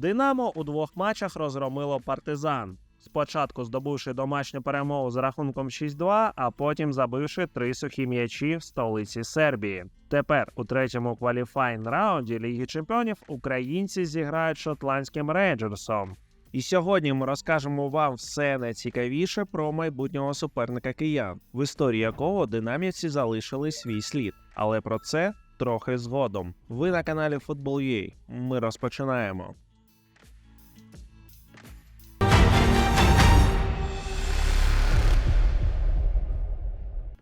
Динамо у двох матчах розгромило партизан. Спочатку здобувши домашню перемогу з рахунком 6-2, а потім забивши три сухі м'ячі в столиці Сербії. Тепер у третьому кваліфайн раунді Ліги Чемпіонів українці зіграють шотландським рейнджерсом. І сьогодні ми розкажемо вам все найцікавіше про майбутнього суперника киян, в історії якого динамівці залишили свій слід. Але про це трохи згодом. Ви на каналі Football.ua. Ми розпочинаємо.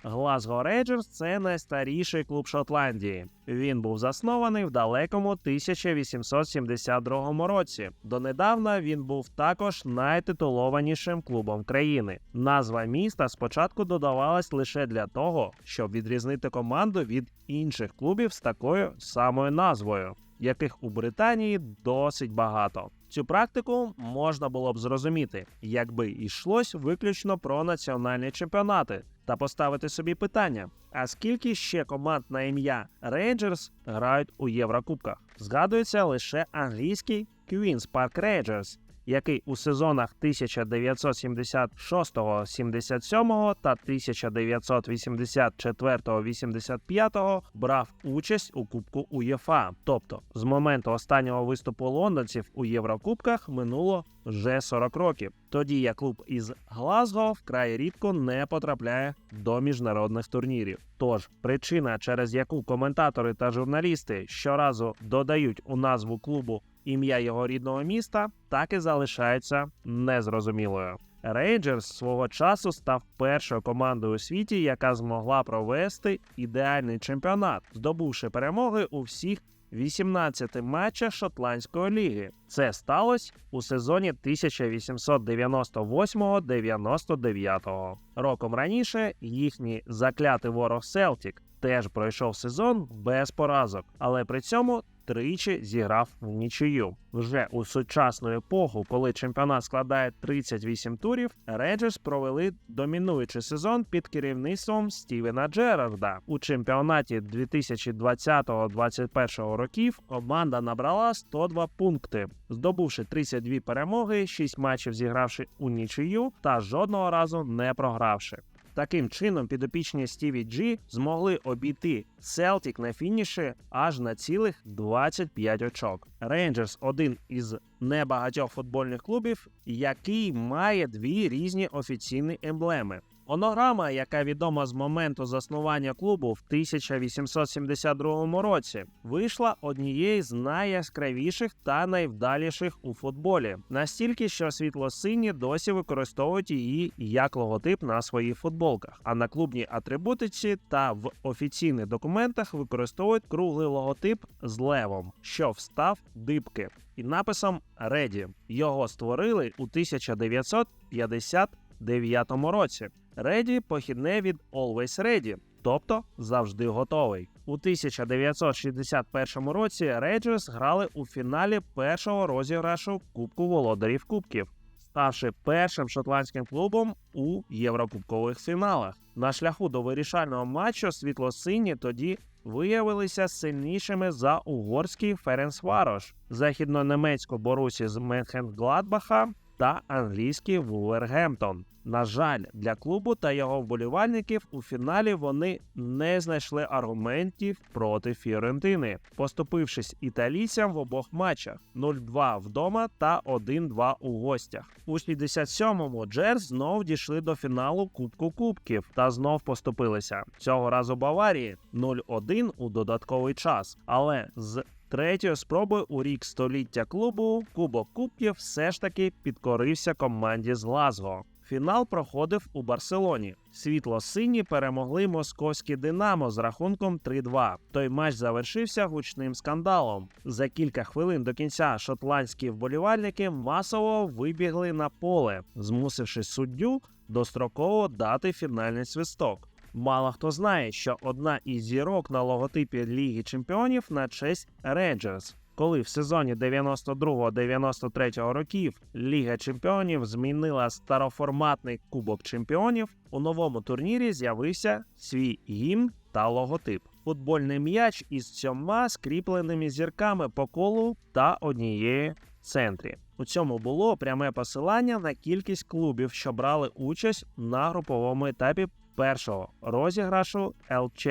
Глазго Рейджерс це найстаріший клуб Шотландії. Він був заснований в далекому 1872 році. Донедавна він був також найтитулованішим клубом країни. Назва міста спочатку додавалась лише для того, щоб відрізнити команду від інших клубів з такою самою назвою, яких у Британії досить багато. Цю практику можна було б зрозуміти, якби йшлось виключно про національні чемпіонати, та поставити собі питання: а скільки ще команд на ім'я Рейнджерс грають у Єврокубках? Згадується лише англійський Queen's Park Rangers, який у сезонах 1976, 77 та 1984-85 брав участь у Кубку УЄФА. Тобто, з моменту останнього виступу лондонців у Єврокубках минуло вже 40 років. Тоді як клуб із Глазго вкрай рідко не потрапляє до міжнародних турнірів. Тож причина, через яку коментатори та журналісти щоразу додають у назву клубу ім'я його рідного міста, так і залишається незрозумілою. Рейнджерс свого часу став першою командою у світі, яка змогла провести ідеальний чемпіонат, здобувши перемоги у всіх 18 матчах шотландської ліги. Це сталося у сезоні 1898-99. Роком раніше їхній заклятий ворог Селтік теж пройшов сезон без поразок, але при цьому тричі зіграв в нічию. Вже у сучасну епоху, коли чемпіонат складає 38 турів, Реджерс провели домінуючий сезон під керівництвом Стівена Джерарда. У чемпіонаті 2020-2021 років команда набрала 102 пункти, здобувши 32 перемоги, 6 матчів зігравши у нічию та жодного разу не програвши. Таким чином, підопічні Стіві Джі змогли обійти Селтік на фініші аж на цілих 25 очок. Рейнджерс один із небагатьох футбольних клубів, який має дві різні офіційні емблеми. Онограма, яка відома з моменту заснування клубу в 1872 році, вийшла однією з найяскравіших та найвдаліших у футболі, настільки, що світло-сині досі використовують її як логотип на своїх футболках. А на клубній атрибутиці та в офіційних документах використовують круглий логотип з левом, що встав дибки, і написом Реді. Його створили у 1959 році. Ready похідне від Always Ready, тобто завжди готовий. У 1961 році Rangers грали у фіналі першого розіграшу Кубку володарів Кубків, ставши першим шотландським клубом у єврокубкових фіналах. На шляху до вирішального матчу світло-сині тоді виявилися сильнішими за угорський Ференсварош, західно-немецьку Борусі з Менхенгладбаха та англійський Вулвергемптон. На жаль, для клубу та його вболівальників у фіналі вони не знайшли аргументів проти Фіорентини, поступившись італійцям в обох матчах 0-2 вдома та 1-2 у гостях. У 67-му Джерс знов дійшли до фіналу Кубку Кубків та знов поступилися. Цього разу Баварії 0-1 у додатковий час, але з Третьою спробою у рік століття клубу Кубок Кубків все ж таки підкорився команді з Глазго. Фінал проходив у Барселоні. Світло-сині перемогли московське Динамо з рахунком 3-2. Той матч завершився гучним скандалом. За кілька хвилин до кінця шотландські вболівальники масово вибігли на поле, змусивши суддю достроково дати фінальний свисток. Мало хто знає, що одна із зірок на логотипі Ліги Чемпіонів на честь Рейнджерс. Коли в сезоні 92-93 років Ліга Чемпіонів змінила староформатний Кубок Чемпіонів, у новому турнірі з'явився свій гімн та логотип. Футбольний м'яч із сьома скріпленими зірками по колу та однією центрі. У цьому було пряме посилання на кількість клубів, що брали участь на груповому етапі першого розіграшу ЛЧ.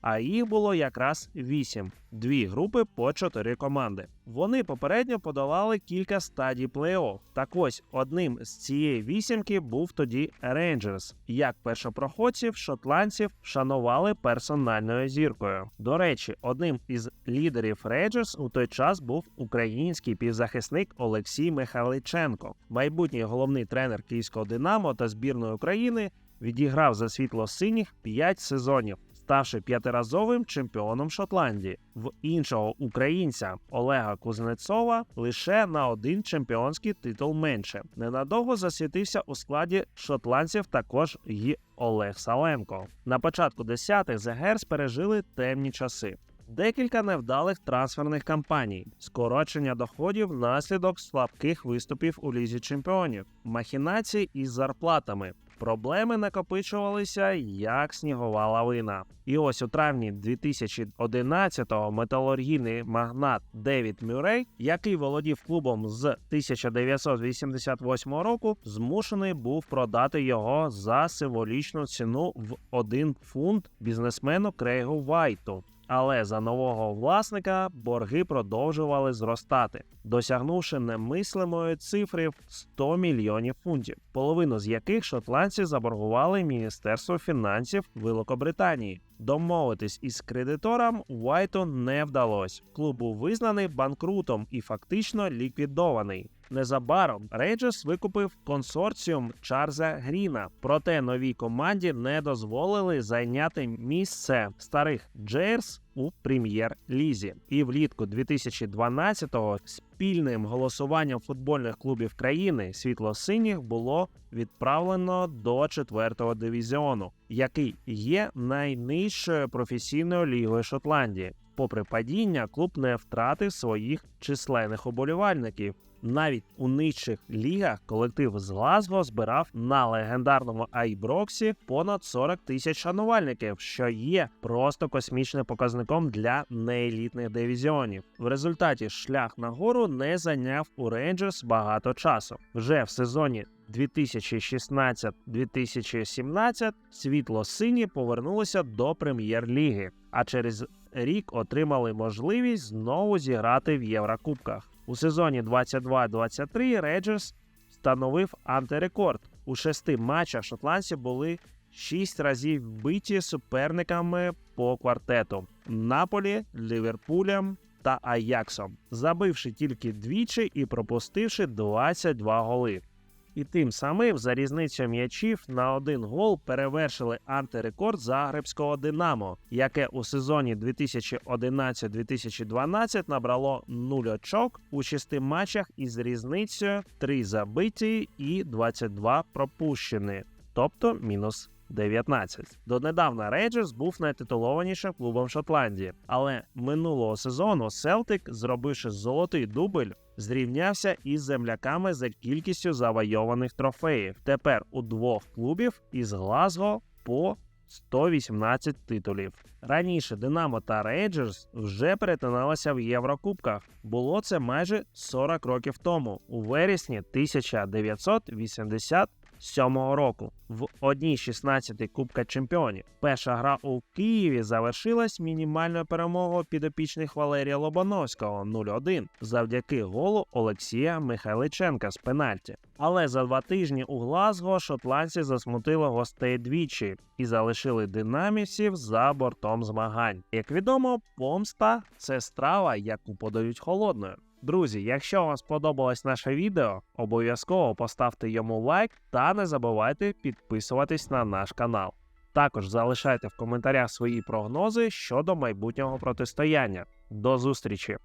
А їх було якраз вісім дві групи по чотири команди. Вони попередньо подолали кілька стадій плей-офф. Так ось одним з цієї вісімки був тоді Рейнджерс. Як першопроходців шотландців шанували персональною зіркою. До речі, одним із лідерів Рейнджерс у той час був український півзахисник Олексій Михайличенко, майбутній головний тренер київського Динамо та збірної України. Відіграв за світло-синіх 5 сезонів, ставши п'ятиразовим чемпіоном Шотландії. В іншого українця Олега Кузнецова лише на один чемпіонський титул менше. Ненадовго засвітився у складі шотландців також і Олег Саленко. На початку десятих The Герс пережили темні часи. Декілька невдалих трансферних кампаній, скорочення доходів внаслідок слабких виступів у лізі чемпіонів, махінації із зарплатами. Проблеми накопичувалися як снігова лавина. І ось у травні 2011-го металургійний магнат Девід Мюррей, який володів клубом з 1988 року, змушений був продати його за символічну ціну в 1 фунт бізнесмену Крейгу Вайту. Але за нового власника борги продовжували зростати, досягнувши немислимої цифри в 100 мільйонів фунтів, половину з яких шотландці заборгували Міністерство фінансів Великобританії. Домовитись із кредитором Уайту не вдалося. Клуб був визнаний банкрутом і фактично ліквідований. Незабаром Рейджерс викупив консорціум Чарльза Гріна, проте новій команді не дозволили зайняти місце старих Джейрс у прем'єр-лізі. І влітку 2012-го спільним голосуванням футбольних клубів країни світло-синіх було відправлено до четвертого дивізіону, який є найнижчою професійною лігою Шотландії. Попри падіння, клуб не втратив своїх численних оболівальників. Навіть у нижчих лігах колектив з Глазго збирав на легендарному Айброксі понад 40 тисяч шанувальників, що є просто космічним показником для неелітних дивізіонів. В результаті шлях нагору не зайняв у Рейнджерс багато часу. Вже в сезоні 2016-2017 світло-сині повернулися до прем'єр-ліги, а через рік отримали можливість знову зіграти в Єврокубках. У сезоні 22-23 Рейджерс встановив антирекорд. У шести матчах шотландці були шість разів вбиті суперниками по квартету Наполі, Ліверпулем та Аяксом, забивши тільки двічі і пропустивши 22 голи. І тим самим за різницю м'ячів на один гол перевершили антирекорд Загребського Динамо, яке у сезоні 2011-2012 набрало 0 очок у 6 матчах із різницею 3 забиті і 22 пропущені, тобто мінус 19. Донедавна Рейджерс був найтитулованішим клубом Шотландії, але минулого сезону Селтик, зробивши золотий дубль, зрівнявся із земляками за кількістю завойованих трофеїв. Тепер у двох клубів із Глазго по 118 титулів. Раніше Динамо та Рейджерс вже перетиналися в Єврокубках. Було це майже 40 років тому, у вересні 1987 року, в одній 16 Кубка Чемпіонів. Перша гра у Києві завершилась мінімальною перемогою підопічних Валерія Лобановського 0-1 завдяки голу Олексія Михайличенка з пенальті. Але за два тижні у Глазго шотландці засмутили гостей двічі і залишили динамівців за бортом змагань. Як відомо, помста це страва, яку подають холодною. Друзі, якщо вам сподобалось наше відео, обов'язково поставте йому лайк та не забувайте підписуватись на наш канал. Також залишайте в коментарях свої прогнози щодо майбутнього протистояння. До зустрічі!